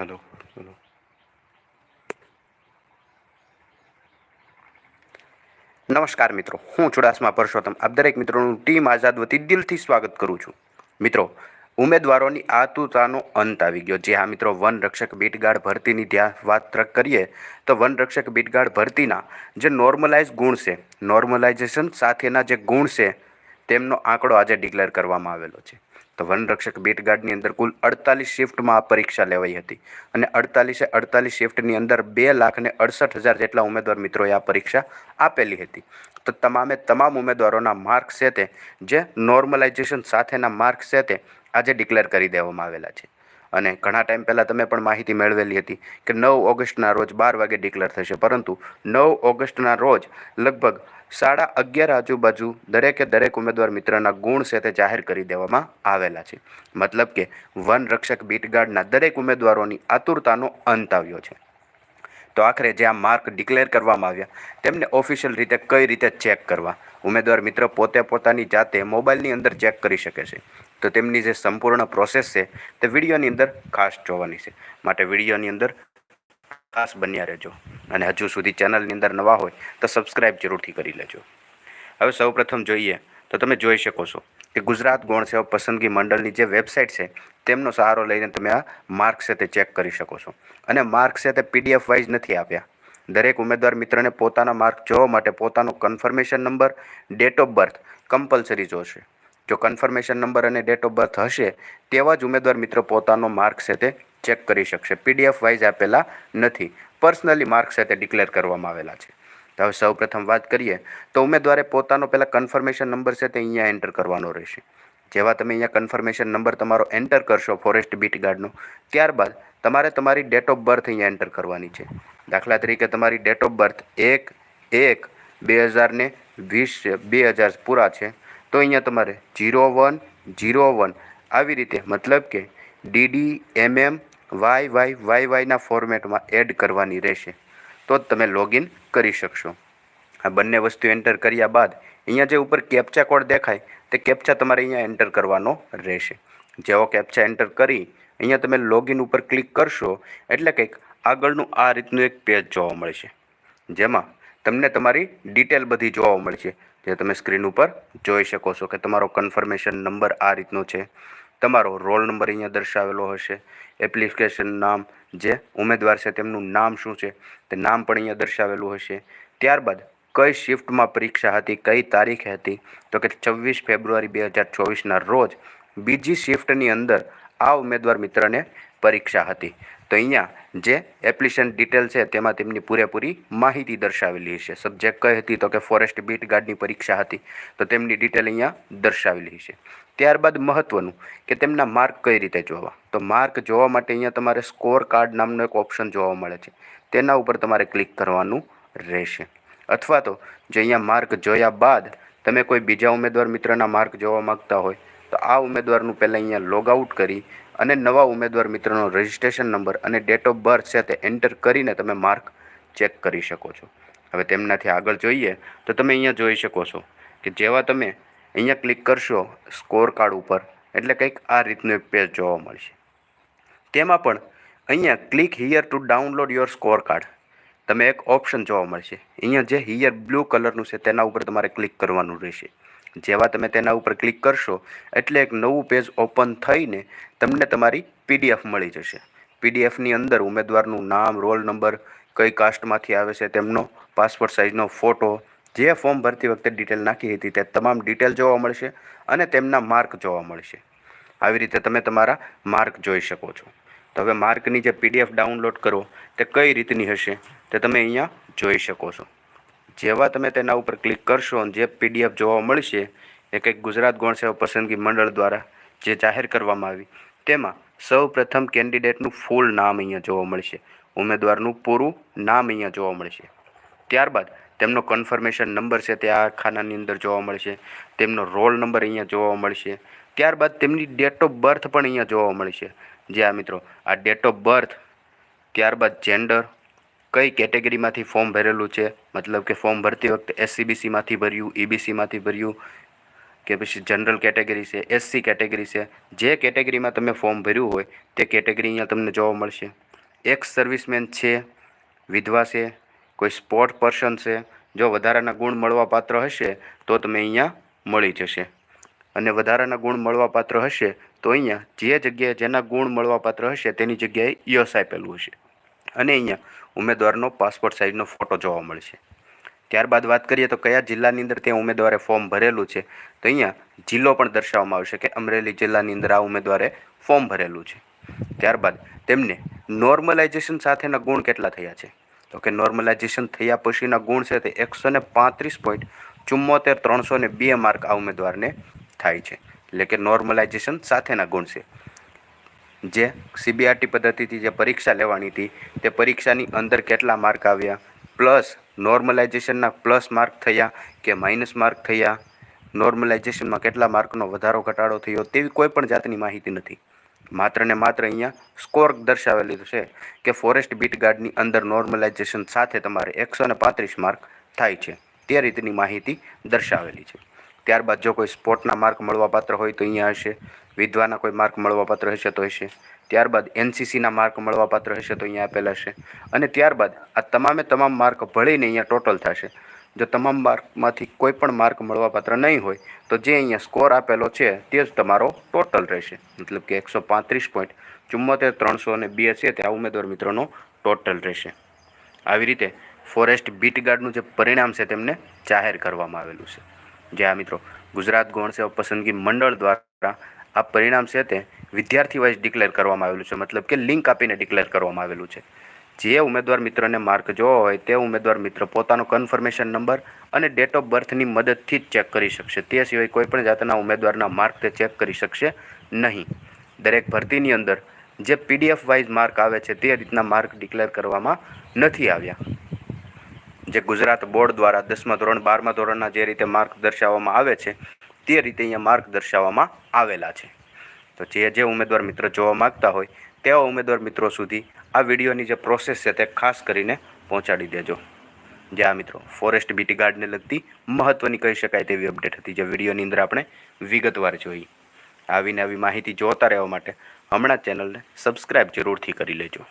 Hello hello નમસ્કાર મિત્રો, હું ચુડાસમા પરસોત્તમ. આપ દરેક મિત્રોનું ટીમ આઝાદ વતી દિલથી સ્વાગત કરું છું. મિત્રો, ઉમેદવારોની આતુરતાનો અંત આવી ગયો. જે હા મિત્રો, વન રક્ષક બીટગાર્ડ ભરતીની ધ્યાન વાત કરીએ, તો વન રક્ષક બીટગાર્ડ ભરતીના જે નોર્મલાઇઝ ગુણ છે નોર્મલાઇઝેશન સાથેના જે ગુણ છે, તેમનો આંકડો આજે ડિક્લેર કરવામાં આવેલો છે. તો વન રક્ષક બીટગાર્ડની અંદર કુલ અડતાલીસ શિફ્ટમાં આ પરીક્ષા લેવાઈ હતી. અને અડતાલીસે અડતાલીસ શિફ્ટની અંદર બે લાખ ને અડસઠ હજાર જેટલા ઉમેદવાર મિત્રોએ આ પરીક્ષા આપેલી હતી. તો તમામે તમામ ઉમેદવારોના માર્ક્સ છે તે, જે નોર્મલાઇઝેશન સાથેના માર્ક્સ છે તે આજે ડિક્લેર કરી દેવામાં આવેલા છે. અને ઘણા ટાઈમ પહેલાં તમે પણ માહિતી મેળવેલી હતી કે નવ ઓગસ્ટના રોજ બાર વાગે ડિક્લેર થશે. પરંતુ નવ ઓગસ્ટના રોજ લગભગ સાડા અગિયાર આજુબાજુ દરેકે દરેક ઉમેદવાર મિત્રના ગુણ છે તે જાહેર કરી દેવામાં આવેલા છે. મતલબ કે વન રક્ષક બીટગાર્ડના દરેક ઉમેદવારોની આતુરતાનો અંત આવ્યો છે. તો આખરે જે આ માર્ક ડિક્લેર કરવામાં આવ્યા, તેમને ઓફિશિયલ રીતે કઈ રીતે ચેક કરવા? ઉમેદવાર મિત્ર પોતે પોતાની જાતે મોબાઈલની અંદર ચેક કરી શકે છે. તો તેમની જે સંપૂર્ણ પ્રોસેસ છે, તે વિડીયોની અંદર ખાસ જોવાની છે. માટે વિડીયોની અંદર ખાસ બન્યા રહેજો. અને હજુ સુધી ચેનલની અંદર નવા હોય, તો સબસ્ક્રાઇબ જરૂરથી કરી લેજો. હવે સૌપ્રથમ જોઈએ, તો તમે જોઈ શકો છો કે ગુજરાત ગૌણ સેવા પસંદગી મંડળની જે વેબસાઇટ છે, તેમનો સહારો લઈને તમે આ માર્ક્સ છે તે ચેક કરી શકો છો. અને માર્ક્સ છે તે પીડીએફ વાઇઝ નથી આપ્યા દરેક ઉમેદવાર મિત્રને પોતાના માર્ક જોવા માટે પોતાનો confirmation number date of birth compulsory જોશે. જો કન્ફર્મેશન નંબર અને ડેટ ઓફ બર્થ હશે, તેવા જ ઉમેદવાર મિત્રો પોતાનો માર્ક છે તે ચેક કરી શકશે. પીડીએફ વાઇઝ આપેલા નથી. પર્સનલી માર્ક્સ છે તે ડિક્લેર કરવામાં આવેલા છે. તો હવે સૌપ્રથમ વાત કરીએ, તો ઉમેદવારે પોતાનો પહેલાં કન્ફર્મેશન નંબર છે તે અહીંયા એન્ટર કરવાનો રહેશે. જેવા તમે અહીંયા કન્ફર્મેશન નંબર તમારો એન્ટર કરશો ફોરેસ્ટ બીટ ગાર્ડનો ત્યારબાદ તમારે તમારી ડેટ ઓફ બર્થ અહીંયા એન્ટર કરવાની છે. દાખલા તરીકે તમારી ડેટ ઓફ બર્થ એક એક બે હજાર ને વીસ બે હજાર પૂરા છે. તો અહીંયા તમારે જીરો વન જીરો વન. આવી રીતે મતલબ કે DD MM Y Y Y વાયના ફોર્મેટમાં એડ કરવાની રહેશે. તો જ તમે લોગિન કરી શકશો. આ બંને વસ્તુ એન્ટર કર્યા બાદ અહીંયા જે ઉપર કેપ્ચા કોડ દેખાય, તે કેપ્ચા તમારે અહીંયા એન્ટર કરવાનો રહેશે. જેવો કેપ્ચા એન્ટર કરી, અહીંયા તમે લોગિન ઉપર ક્લિક કરશો, એટલે કંઈક આગળનું આ રીતનું એક પેજ જોવા મળશે. જેમાં તમને તમારી ડિટેલ બધી જોવા મળશે. જે તમે સ્ક્રીન ઉપર જોઈ શકો છો કે તમારો કન્ફર્મેશન નંબર આ રીતનો છે. તમારો રોલ નંબર અહીંયા દર્શાવેલો હશે. એપ્લિકેશન નામ જે ઉમેદવાર છે તેમનું નામ શું છે તે નામ પણ અહીંયા દર્શાવેલું હશે. ત્યારબાદ કઈ શિફ્ટમાં પરીક્ષા હતી, કઈ તારીખે હતી? તો કે છવ્વીસ ફેબ્રુઆરી બે હજાર ચોવીસના રોજ બીજી શિફ્ટની અંદર આ ઉમેદવાર મિત્રને પરીક્ષા હતી. તો અહીંયા જે એપ્લિકેશન ડિટેલ છે તેમાં તેમની પૂરેપૂરી માહિતી દર્શાવેલી છે સબ્જેક્ટ કઈ હતી તો કે ફોરેસ્ટ બીટ ગાર્ડની પરીક્ષા હતી તો તેમની ડિટેલ અહીંયા દર્શાવેલી છે ત્યારબાદ મહત્ત્વનું કે તેમના માર્ક કઈ રીતે જોવા. તો માર્ક જોવા માટે અહીંયા તમારે સ્કોર કાર્ડ નામનો એક ઓપ્શન જોવા મળે છે. તેના ઉપર તમારે ક્લિક કરવાનું રહેશે. અથવા તો જો અહીંયા માર્ક જોયા બાદ તમે કોઈ બીજા ઉમેદવાર મિત્રના માર્ક જોવા માગતા હોય તો આ ઉમેદવારનું પહેલાં અહીંયા લોગ આઉટ કરી અને નવા ઉમેદવાર મિત્રનો રજિસ્ટ્રેશન નંબર અને ડેટ ઓફ બર્થ છે તે એન્ટર કરીને તમે માર્ક ચેક કરી શકો છો. હવે તેમનાથી આગળ જોઈએ તો તમે અહીંયા જોઈ શકો છો કે જેવા તમે અહીંયા ક્લિક કરશો સ્કોર કાર્ડ ઉપર, એટલે કંઈક આ રીતનું એક પેજ જોવા મળશે. તેમાં પણ અહીંયા click here to download your score card તમે એક ઓપ્શન જોવા મળશે. અહીંયા જે હિયર બ્લુ કલરનું છે તેના ઉપર તમારે ક્લિક કરવાનું રહેશે. જેવા તમે તેના ઉપર ક્લિક કરશો, એટલે એક નવું પેજ ઓપન થઈને તમને તમારી પીડીએફ મળી જશે. પીડીએફની અંદર ઉમેદવારનું નામ, રોલ નંબર, કઈ કાસ્ટમાંથી આવે છે, તેમનો પાસપોર્ટ સાઇઝનો ફોટો, જે ફોર્મ ભરતી વખતે ડિટેલ નાખી હતી તે તમામ ડિટેલ જોવા મળશે અને તેમના માર્ક જોવા મળશે. આવી રીતે તમે તમારા માર્ક જોઈ શકો છો. તો હવે માર્કની જે પીડીએફ ડાઉનલોડ કરો, તે કઈ રીતની હશે તે તમે અહીંયા જોઈ શકો છો. જેવા તમે તેના ઉપર ક્લિક કરશો અને જે પીડીએફ જોવા મળશે, એ કંઈક ગુજરાત ગૌણ સેવા પસંદગી મંડળ દ્વારા જે જાહેર કરવામાં આવી, તેમાં સૌ પ્રથમ કેન્ડિડેટનું ફૂલ નામ અહીંયા જોવા મળશે. ઉમેદવારનું પૂરું નામ અહીંયા જોવા મળશે. ત્યારબાદ તેમનો કન્ફર્મેશન નંબર છે તે આ ખાનાની અંદર જોવા મળશે. તેમનો રોલ નંબર અહીંયા જોવા મળશે. ત્યારબાદ તેમની ડેટ ઓફ બર્થ પણ અહીંયા જોવા મળશે. જે આ મિત્રો, આ ડેટ ઓફ બર્થ ત્યારબાદ જેન્ડર કઈ કેટેગરીમાંથી ફોર્મ ભરેલું છે? મતલબ કે ફોર્મ ભરતી વખતે એસસીબીસીમાંથી ભર્યું ઈબીસીમાંથી ભર્યું કે પછી જનરલ કેટેગરી છે એસસી કેટેગરી છે? જે કેટેગરીમાં તમે ફોર્મ ભર્યું હોય, તે કેટેગરી અહીંયા તમને જોવા મળશે. એક્સ સર્વિસમેન છે, વિધવા છે, કોઈ સ્પોર્ટ પર્સન છે, જો વધારાના ગુણ મળવાપાત્ર હશે, તો તમે અહીંયા મળી જશે. અને વધારાના ગુણ મળવાપાત્ર હશે, તો અહીંયા જે જગ્યાએ જેના ગુણ મળવાપાત્ર હશે, તેની જગ્યાએ યસ આપેલું હશે. અને અહીંયા ઉમેદવારનો પાસપોર્ટ સાઇઝનો ફોટો જોવા મળશે ત્યારબાદ વાત કરીએ તો કયા જિલ્લાની અંદર ત્યાં ઉમેદવારે ફોર્મ ભરેલું છે? તો અહીંયા જિલ્લો પણ દર્શાવવામાં આવશે કે અમરેલી જિલ્લાની અંદર આ ઉમેદવારે ફોર્મ ભરેલું છે. ત્યારબાદ તેમને નોર્મલાઇઝેશન સાથેના ગુણ કેટલા થયા છે? તો કે નોર્મલાઇઝેશન થયા પછીના ગુણ છે તે એકસો ને પાંત્રીસ પોઈન્ટ ચુમ્મોતેર ત્રણસો ને બે માર્ક આ ઉમેદવારને થાય છે. એટલે કે નોર્મલાઇઝેશન સાથેના ગુણ છે. જે સીબીઆરટી પદ્ધતિથી જે પરીક્ષા લેવાની હતી, તે પરીક્ષાની અંદર કેટલા માર્ક આવ્યા? પ્લસ નોર્મલાઇઝેશનના પ્લસ માર્ક થયા કે માઇનસ માર્ક થયા? નોર્મલાઇઝેશનમાં કેટલા માર્કનો વધારો ઘટાડો થયો તેવી કોઈ પણ જાતની માહિતી નથી. માત્ર ને માત્ર અહીંયા સ્કોર દર્શાવેલું છે કે ફોરેસ્ટ બીટ ગાર્ડની અંદર નોર્મલાઇઝેશન સાથે તમારે એકસો ને પાંત્રીસ માર્ક થાય છે. તે રીતની માહિતી દર્શાવેલી છે. ત્યારબાદ જો કોઈ સ્પોર્ટના માર્ક મળવાપાત્ર હોય તો અહીંયા હશે. વિધવાના કોઈ માર્ક મળવાપાત્ર હશે તો હશે. ત્યારબાદ એનસીસીના માર્ક મળવાપાત્ર હશે તો અહીંયા આપેલા છે. અને ત્યારબાદ આ તમામે તમામ માર્ક ભળીને અહીંયા ટોટલ થશે. જો તમામ માર્કમાંથી કોઈ પણ માર્ક મળવાપાત્ર નહીં હોય, તો જે અહીંયા સ્કોર આપેલો છે તે જ તમારો ટોટલ રહેશે. મતલબ કે એકસો પાંત્રીસ પોઈન્ટ ચુમ્મોતેર ત્રણસો અને બે છે તે આ ઉમેદવાર મિત્રોનો ટોટલ રહેશે. આવી રીતે ફોરેસ્ટ બીટ ગાર્ડનું જે પરિણામ છે તેમને જાહેર કરવામાં આવેલું છે. જે આ મિત્રો. ગુજરાત ગૌણ સેવા પસંદગી મંડળ દ્વારા આ પરિણામ છે તે વિદ્યાર્થી વાઇઝ ડિક્લેર કરવામાં આવેલું છે. મતલબ કે લિંક આપીને ડિક્લેર કરવામાં આવેલું છે. જે ઉમેદવાર મિત્રને માર્ક જોવો હોય તે ઉમેદવાર મિત્ર પોતાનો કન્ફર્મેશન નંબર અને ડેટ ઓફ બર્થની મદદથી જ ચેક કરી શકશે. તે સિવાય કોઈપણ જાતના ઉમેદવારના માર્ક તે ચેક કરી શકશે નહીં. દરેક ભરતીની અંદર જે પીડીએફ વાઇઝ માર્ક આવે છે તે રીતના માર્ક ડિક્લેર કરવામાં નથી આવ્યા. જે ગુજરાત બોર્ડ દ્વારા દસમા ધોરણ, બારમા ધોરણના જે રીતે માર્ક દર્શાવવામાં આવે છે, તે રીતે અહીંયા માર્ક દર્શાવવામાં આવેલા છે. તો જે જે ઉમેદવાર મિત્રો જોવા માગતા હોય, તેવા ઉમેદવાર મિત્રો સુધી આ વિડીયોની જે પ્રોસેસ છે તે ખાસ કરીને પહોંચાડી દેજો. જે આ મિત્રો ફોરેસ્ટ બીટી ગાર્ડને લગતી મહત્ત્વની કહી શકાય તેવી અપડેટ હતી, જે વિડીયોની અંદર આપણે વિગતવાર જોઈ. આવીને આવી માહિતી જોતા રહેવા માટે હમણાં ચેનલને સબસ્ક્રાઈબ જરૂરથી કરી લેજો.